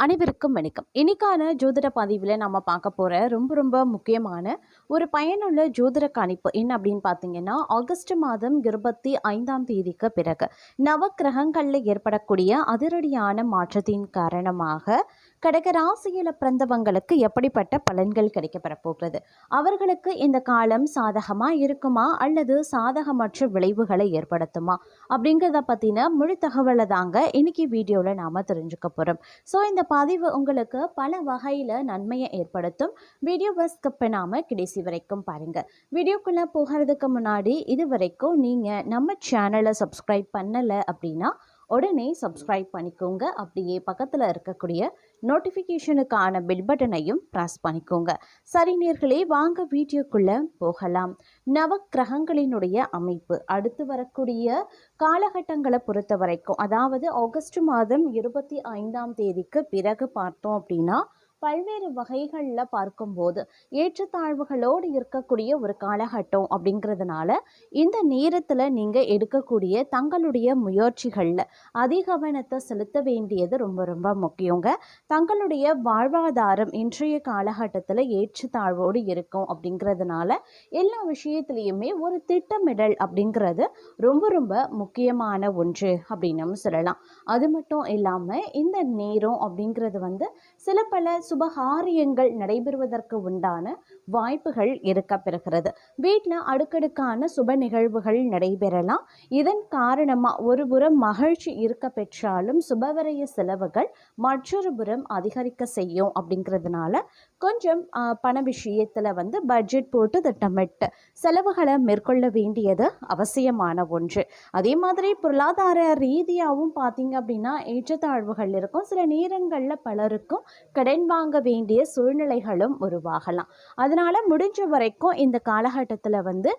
அனைவருக்கும் வணக்கம். இன்னைக்கான ஜோதிட பதிவில் நம்ம பார்க்க போகிற ரொம்ப ரொம்ப முக்கியமான ஒரு பயனுள்ள ஜோதிட கணிப்பு என்ன அப்படின்னு பார்த்தீங்கன்னா ஆகஸ்ட் மாதம் இருபத்தி ஐந்தாம் தேதிக்கு பிறகு நவக்கிரகங்களில் ஏற்படக்கூடிய அதிரடியான மாற்றத்தின் காரணமாக கடக ராசியில் பிறந்தவங்களுக்கு எப்படிப்பட்ட பலன்கள் கிடைக்கப்பெற போகிறது? அவர்களுக்கு இந்த காலம் சாதகமாக இருக்குமா? அல்லது சாதகமற்ற விளைவுகளை ஏற்படுத்துமா? அப்படிங்கிறத பற்றின முழு தகவலை தாங்க இன்னைக்கு வீடியோவில் நாம் தெரிஞ்சுக்க போகிறோம் ஸோ இந்த பதிவு உங்களுக்கு பல வகையில் நன்மையை ஏற்படுத்தும். வீடியோவை ஸ்கிப் பண்ணாமல் கடைசி வரைக்கும் பாருங்கள் வீடியோக்குள்ளே போகிறதுக்கு முன்னாடி இது வரைக்கும் நீங்கள் நம்ம சேனலை சப்ஸ்கிரைப் பண்ணலை அப்படின்னா உடனே சப்ஸ்கிரைப் பண்ணிக்கோங்க. அப்படியே பக்கத்தில் இருக்கக்கூடிய நோட்டிஃபிகேஷனுக்கான பெல் பட்டனையும் ப்ரெஸ் பண்ணிக்கோங்க. சரி நேர்களே வாங்க வீடியோக்குள்ளே போகலாம். நவக்கிரகங்களினுடைய அமைப்பு. அடுத்து வரக்கூடிய காலகட்டங்களை பொறுத்த வரைக்கும் அதாவது ஆகஸ்ட் மாதம் இருபத்தி ஐந்தாம் தேதிக்கு பிறகு பார்த்தோம் அப்படின்னா பல்வேறு வகைகளில் பார்க்கும்போது ஏற்றத்தாழ்வுகளோடு இருக்கக்கூடிய ஒரு காலகட்டம் அப்படிங்கிறதுனால இந்த நேரத்தில் நீங்கள் எடுக்கக்கூடிய தங்களுடைய முயற்சிகளில் அதிகவனத்தை செலுத்த வேண்டியது ரொம்ப ரொம்ப முக்கியங்க. தங்களுடைய வாழ்வாதாரம் இன்றைய காலகட்டத்தில் ஏற்றத்தாழ்வோடு இருக்கும் அப்படிங்கிறதுனால எல்லா விஷயத்துலேயுமே ஒரு திட்டமிடல் அப்படிங்கிறது ரொம்ப ரொம்ப முக்கியமான ஒன்று அப்படின்னு நம்ம சொல்லலாம். அது மட்டும் இல்லாமல் இந்த நேரம் அப்படிங்கிறது வந்து சில பல சுபகாரியங்கள் நடைபெறுவதற்கு உண்டான வாய்ப்புகள் இருக்க பெறுகிறது வீட்டில் அடுக்கடுக்கான சுப நிகழ்வுகள் நடைபெறலாம். இதன் காரணமாக ஒரு புறம் மகிழ்ச்சி இருக்க பெற்றாலும் சுபவரைய செலவுகள் மற்றொரு புறம் அதிகரிக்க செய்யும் அப்படிங்கிறதுனால கொஞ்சம் பண விஷயத்தில் வந்து பட்ஜெட் போட்டு திட்டமிட்டு செலவுகளை மேற்கொள்ள வேண்டியது அவசியமான ஒன்று. அதே மாதிரி பொருளாதார ரீதியாகவும் பார்த்தீங்க அப்படின்னா ஏற்றத்தாழ்வுகள் இருக்கும். சில நேரங்களில் பலருக்கும் கடன் வாங்க வேண்டிய சூழ்நிலைகளும் உருவாகலாம். அதனால் முடிஞ்ச வரைக்கும் இந்த காலகட்டத்தில் வந்து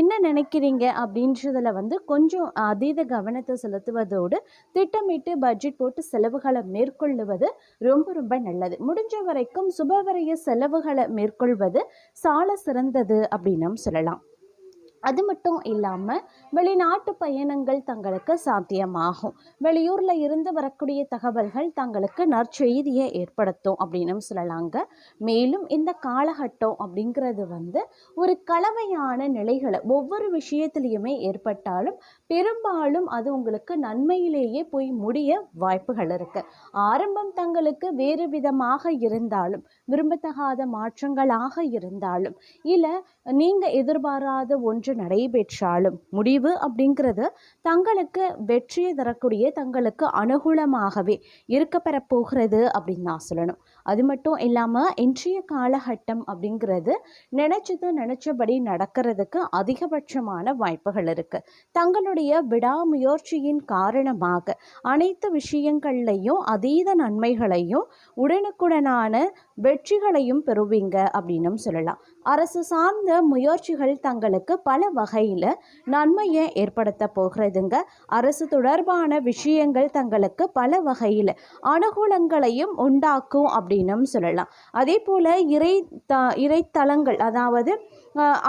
என்ன நினைக்கிறீங்க அப்படின்றதில் வந்து கொஞ்சம் அதீத கவனத்தை செலுத்துவதோடு திட்டமிட்டு பட்ஜெட் போட்டு செலவுகளை மேற்கொள்ளுவது ரொம்ப ரொம்ப நல்லது. முடிஞ்ச வரைக்கும் சுப சுபவரைய செலவுகளை மேற்கொள்வது சால சிறந்தது அப்படின்னும் சொல்லலாம். அது மட்டும் இல்லாமல் வெளிநாட்டு பயணங்கள் தங்களுக்கு சாத்தியமாகும். வெளியூரில் இருந்து வரக்கூடிய தகவல்கள் தங்களுக்கு நற்செய்தியை ஏற்படுத்தும் அப்படின்னு சொல்லலாங்க. மேலும் இந்த காலகட்டம் அப்படிங்கிறது வந்து ஒரு கலவையான நிலைகளை ஒவ்வொரு விஷயத்துலையுமே ஏற்பட்டாலும் பெரும்பாலும் அது உங்களுக்கு நன்மையிலேயே போய் முடிய வாய்ப்புகள் இருக்குது ஆரம்பம் தங்களுக்கு வேறு விதமாக இருந்தாலும் விரும்பத்தகாத மாற்றங்களாக இருந்தாலும் இல்லை நீங்கள் எதிர்பாராத ஒன்று நடைபெற்றாலும். முடிவு அப்படிங்கிறது தங்களுக்கு வெற்றியை தரக்கூடிய தங்களுக்கு அனுகூலமாகவே இருக்கப்பெற போகிறது அப்படின்னு நான் சொல்லணும். அது மட்டும் இல்லாமல் இன்றைய காலகட்டம் அப்படிங்கிறது நினச்சது நினச்சபடி நடக்கிறதுக்கு அதிகபட்சமான வாய்ப்புகள் இருக்குது தங்களுடைய விடாமுயற்சியின் காரணமாக அனைத்து விஷயங்கள்லையும் அதீத நன்மைகளையும் உடனுக்குடனான வெற்றிகளையும் பெறுவீங்க அப்படின்னும் சொல்லலாம். அரசு சார்ந்த முயற்சிகள் தங்களுக்கு பல வகையில் நன்மையை ஏற்படுத்த போகிறதுங்க. அரசு தொடர்பான விஷயங்கள் தங்களுக்கு பல வகையில் அனுகூலங்களையும் உண்டாக்கும் அப்படின்னும் சொல்லலாம். அதே போல் இறை த இறைத்தலங்கள் அதாவது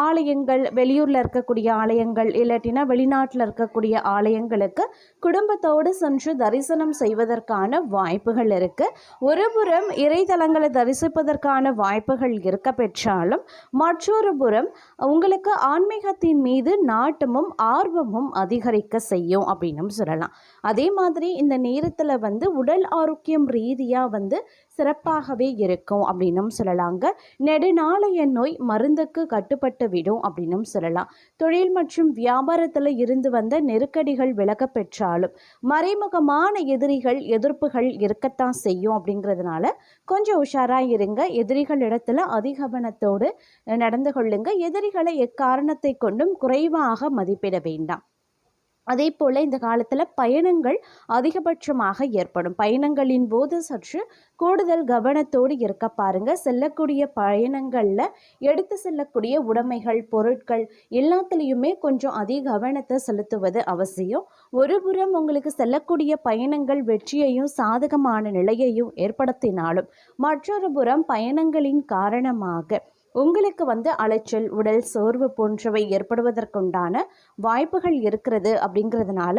ஆலயங்கள் வெளியூரில் இருக்கக்கூடிய ஆலயங்கள் இல்லாட்டினா வெளிநாட்டில் இருக்கக்கூடிய ஆலயங்களுக்கு குடும்பத்தோடு சென்று தரிசனம் செய்வதற்கான வாய்ப்புகள் இருக்குது ஒருபுறம் இறைத்தலங்களை தரிசிப்பதற்கான வாய்ப்புகள் இருக்க பெற்றாலும் மற்றொரு புறம் உங்களுக்கு ஆன்மீகத்தின் மீது நாட்டமும் ஆர்வமும் அதிகரிக்க செய்யும் அப்படின்னும் சொல்லலாம். அதே மாதிரி இந்த நேரத்தில் வந்து உடல் ஆரோக்கியம் ரீதியாக வந்து சிறப்பாகவே இருக்கும் அப்படின்னும் சொல்லலாங்க. நெடுநாளைய நோய் மருந்துக்கு கட்டுப்பட்டு விடும் அப்படின்னும் சொல்லலாம். தொழில் மற்றும் வியாபாரத்தில் இருந்து வந்த நெருக்கடிகள் விலக பெற்றாலும் மறைமுகமான எதிரிகள் எதிர்ப்புகள் இருக்கத்தான் செய்யும் அப்படிங்கிறதுனால கொஞ்சம் உஷாராக இருங்க. எதிரிகள் இடத்துல அதிகவனத்தோடு நடந்து கொள்ளுங்க. எதிரிகளை எக்காரணத்தை கொண்டும் குறைவாக மதிப்பிட வேண்டாம். அதே போல் இந்த காலத்தில் பயணங்கள் அதிகபட்சமாக ஏற்படும். பயணங்களின் போது சற்று கூடுதல் கவனத்தோடு இருக்க பாருங்க. செல்லக்கூடிய பயணங்களில் எடுத்து செல்லக்கூடிய உடைமைகள் பொருட்கள் எல்லாத்துலேயுமே கொஞ்சம் அதிக கவனத்தை செலுத்துவது அவசியம். ஒரு புறம் உங்களுக்கு செல்லக்கூடிய பயணங்கள் வெற்றியையும் சாதகமான நிலையையும் ஏற்படுத்தினாலும் மற்றொரு புறம் பயணங்களின் காரணமாக உங்களுக்கு வந்து அலைச்சல் உடல் சோர்வு போன்றவை ஏற்படுவதற்குண்டான வாய்ப்புகள் இருக்கிறது அப்படிங்கிறதுனால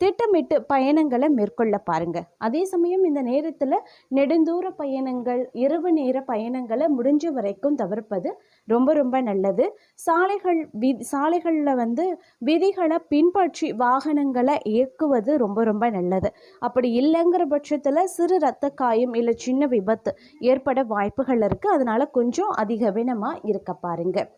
திட்டமிட்டு பயணங்களை மேற்கொள்ள பாருங்கள் அதே சமயம் இந்த நேரத்தில் நெடுந்தூர பயணங்கள் இரவு நேர பயணங்களை முடிஞ்ச வரைக்கும் தவிர்ப்பது ரொம்ப ரொம்ப நல்லது. சாலைகள் வி சாலைகளில் வந்து விதிகளை பின்பற்றி வாகனங்களை இயக்குவது ரொம்ப ரொம்ப நல்லது. அப்படி இல்லைங்கிற பட்சத்தில் சிறு ரத்த காயம் இல்லை சின்ன விபத்து ஏற்பட வாய்ப்புகள் இருக்குது அதனால் கொஞ்சம் அதிகவனமாக இருக்க பாருங்கள்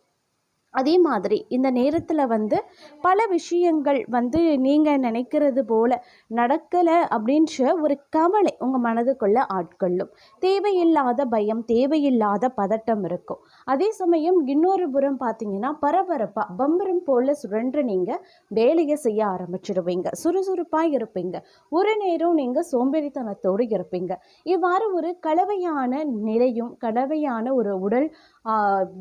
அதே மாதிரி இந்த நேரத்தில் வந்து பல விஷயங்கள் வந்து நீங்கள் நினைக்கிறது போல் நடக்கலை அப்படின்ற ஒரு கவலை உங்கள் மனதுக்குள்ள ஆட்கொள்ளும். தேவையில்லாத பயம் தேவையில்லாத பதட்டம் இருக்கும். அதே சமயம் இன்னொரு புறம் பார்த்தீங்கன்னா பரபரப்பாக பம்பரம் போல் சுழன்று நீங்கள் வேலையை செய்ய ஆரம்பிச்சிடுவீங்க சுறுசுறுப்பாக இருப்பீங்க. ஒரு நேரம் நீங்கள் சோம்பேறித்தனத்தோடு இருப்பீங்க. இவ்வாறு ஒரு கலவையான நிலையும் கலவையான ஒரு உடல்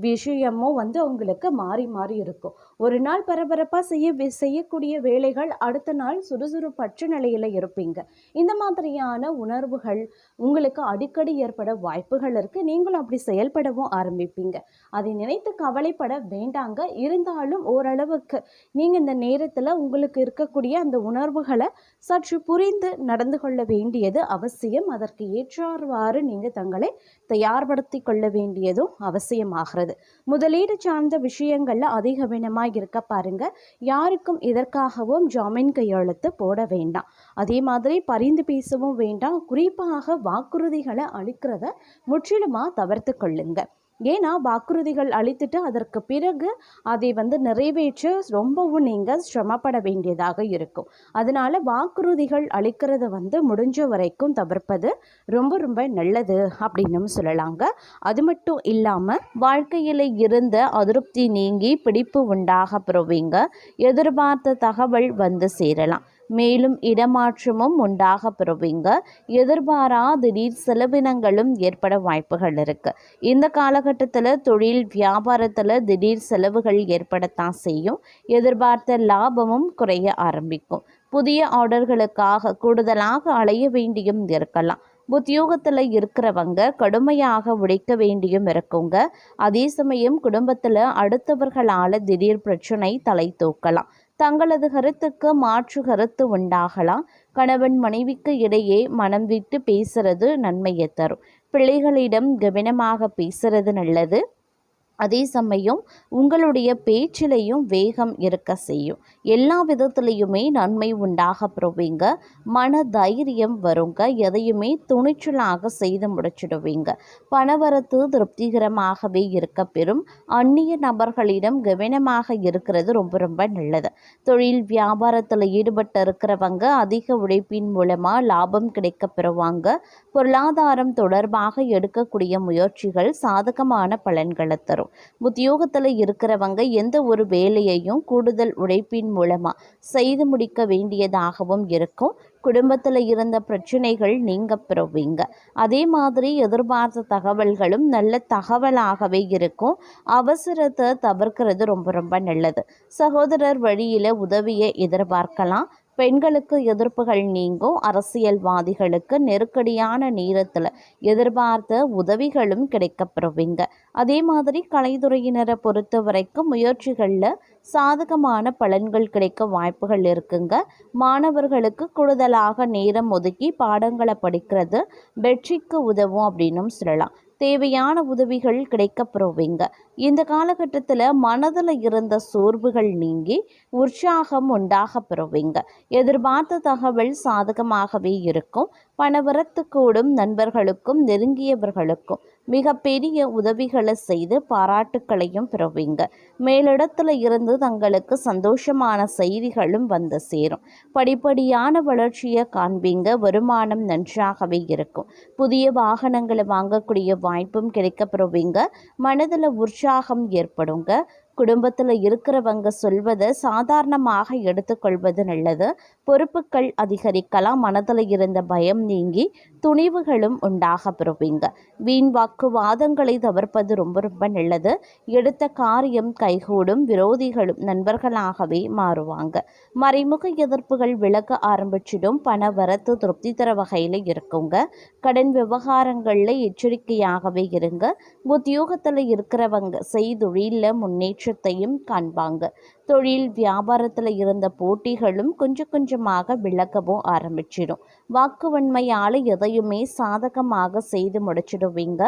விஷயமும் வந்து உங்களுக்கு மாறி மாறி இருக்கும். ஒரு நாள் பரபரப்பாக செய்ய செய்யக்கூடிய வேலைகள் அடுத்த நாள் சுறுசுறுப்பற்ற நிலையில் இருப்பீங்க. இந்த மாதிரியான உணர்வுகள் உங்களுக்கு அடிக்கடி ஏற்பட வாய்ப்புகள் இருக்குது நீங்களும் அப்படி செயல்படவும் ஆரம்பிப்பீங்க. அதை நினைத்து கவலைப்பட வேண்டாங்க. இருந்தாலும் ஓரளவுக்கு நீங்கள் இந்த நேரத்தில் உங்களுக்கு இருக்கக்கூடிய அந்த உணர்வுகளை சற்று புரிந்து நடந்து கொள்ள வேண்டியது அவசியம். அதற்கு ஏற்றார்வாறு நீங்கள் தங்களை தயார்படுத்தி கொள்ள வேண்டியதும் அவசியமாகிறது. முதலீடு சார்ந்த விஷயங்களில் அதிக கவனமாக இருக்க பாருங்க. யாருக்கும் இதற்காகவும் ஜாமீன் கையெழுத்து போட வேண்டாம். அதே மாதிரி பரிந்து பேசவும் வேண்டாம். குறிப்பாக வாக்குறுதிகளை அளிக்கிறத முற்றிலுமாக தவிர்த்து கொள்ளுங்க. ஏன்னா வாக்குறுதிகள் அளித்துட்டு அதற்கு பிறகு அதை வந்து நிறைவேற்ற ரொம்பவும் நீங்கள் சிரமப்பட வேண்டியதாக இருக்கும். அதனால் வாக்குறுதிகள் அளிக்கிறத வந்து முடிஞ்ச வரைக்கும் தவிர்ப்பது ரொம்ப ரொம்ப நல்லது அப்படின்னும் சொல்லலாங்க. அது மட்டும் இல்லாமல் வாழ்க்கையில் இருந்த அதிருப்தி நீங்கி பிடிப்பு உண்டாக பெறுவீங்க. எதிர்பார்த்த தகவல் வந்து சேரலாம். மேலும் இடமாற்றமும் உண்டாக பெறுவீங்க. எதிர்பாரா திடீர் செலவினங்களும் ஏற்பட வாய்ப்புகள் இருக்கு. இந்த காலகட்டத்தில் தொழில் வியாபாரத்தில் திடீர் செலவுகள் ஏற்படத்தான் செய்யும். எதிர்பார்த்த லாபமும் குறைய ஆரம்பிக்கும். புதிய ஆர்டர்களுக்காக கூடுதலாக அலைய வேண்டியும் இருக்கலாம். உத்தியோகத்தில் இருக்கிறவங்க கடுமையாக உழைக்க வேண்டியும் இருக்குங்க. அதே சமயம் குடும்பத்தில் அடுத்தவர்களால் திடீர் பிரச்சனை தலை தூக்கலாம். தங்களது கருத்துக்கு மாற்று கருத்து உண்டாகலாம். கணவன் மனைவிக்கு இடையே மனம் விட்டு பேசுறது நன்மையை தரும். பிள்ளைகளிடம் கவனமாக பேசுறது நல்லது. அதே சமயம் உங்களுடைய பேச்சிலையும் வேகம் இருக்க செய்யும். எல்லா விதத்துலேயுமே நன்மை உண்டாக பெறுவீங்க. மன தைரியம் வருங்க. எதையுமே துணிச்சலாக செய்து முடிச்சிடுவீங்க. பணவரத்து திருப்திகரமாகவே இருக்க பெறும். அந்நிய நபர்களிடம் கவனமாக இருக்கிறது ரொம்ப ரொம்ப நல்லது. தொழில் வியாபாரத்தில் ஈடுபட்டு இருக்கிறவங்க அதிக உழைப்பின் மூலமாக லாபம் கிடைக்க பெறுவாங்க. பொருளாதாரம் தொடர்பாக எடுக்கக்கூடிய முயற்சிகள் சாதகமான பலன்களை தரும். உத்தியோகத்தில் இருக்கிறவங்க எந்த ஒரு வேலையையும் கூடுதல் உழைப்பின் மூலமாக செய்து முடிக்க வேண்டியதாகவும் இருக்கும். குடும்பத்தில் இருந்த பிரச்சனைகள் நீங்க பெறுவீங்க. அதே மாதிரி எதிர்பார்த்த தகவல்களும் நல்ல தகவலாகவே இருக்கும். அவசரத்தை தவிர்க்கிறது ரொம்ப ரொம்ப நல்லது. சகோதரர் வழியில் உதவியை எதிர்பார்க்கலாம். பெண்களுக்கு எதிர்ப்புகள் நீங்கும். அரசியல்வாதிகளுக்கு நெருக்கடியான நேரத்தில் எதிர்பார்த்த உதவிகளும் கிடைக்கப்பெறுவீங்க. அதே மாதிரி கலைத்துறையினரை பொறுத்த வரைக்கும் முயற்சிகளில் சாதகமான பலன்கள் கிடைக்க வாய்ப்புகள் இருக்குங்க. மாணவர்களுக்கு கூடுதலாக நேரம் ஒதுக்கி பாடங்களை படிக்கிறது வெற்றிக்கு உதவும் அப்படின்னும் சொல்லலாம். தேவையான உதவிகள் கிடைக்கப்பெறுவீங்க இந்த காலகட்டத்தில் மனதில் இருந்த சோர்வுகள் நீங்கி உற்சாகம் உண்டாக பெறுவீங்க. எதிர்பார்த்த தகவல் சாதகமாகவே இருக்கும். பணவரத்து கூடும் நண்பர்களுக்கும் நெருங்கியவர்களுக்கும் மிகப்பெரிய உதவிகளை செய்து பாராட்டுக்களையும் பெறுவீங்க. மேலிடத்துல இருந்து தங்களுக்கு சந்தோஷமான செய்திகளும் வந்து சேரும். படிப்படியான வளர்ச்சியை காண்பீங்க. வருமானம் நன்றாகவே இருக்கும். புதிய வாகனங்களை வாங்கக்கூடிய வாய்ப்பும் கிடைக்கப்பெறுவீங்க மனதில் உற்சாகம் ஏற்படுங்க. குடும்பத்தில் இருக்கிறவங்க சொல்வதை சாதாரணமாக எடுத்துக்கொள்வது நல்லது. பொறுப்புகள் அதிகரிக்கலாம் மனதில் இருந்த பயம் நீங்கி துணிவுகளும் உண்டாக பெறுவீங்க. வீண் வாக்குவாதங்களை தவிர்ப்பது ரொம்ப ரொம்ப நல்லது. எடுத்த காரியம் கைகூடும் விரோதிகளும் நண்பர்களாகவே மாறுவாங்க. மறைமுக எதிர்ப்புகள் விலக ஆரம்பிச்சிடும் பண வரத்து திருப்தி தர வகையில் இருக்குங்க. கடன் விவகாரங்களில் எச்சரிக்கையாகவே இருங்க. உத்தியோகத்தில் இருக்கிறவங்க செய்தொழிலில் முன்னேற்றத்தையும் காண்பாங்க. தொழில் வியாபாரத்தில் இருந்த போட்டிகளும் கொஞ்சம் கொஞ்சமாக விளக்கவும் ஆரம்பிச்சிடும். வாக்குவன்மையால் எதையுமே சாதகமாக செய்து முடிச்சிடுவீங்க.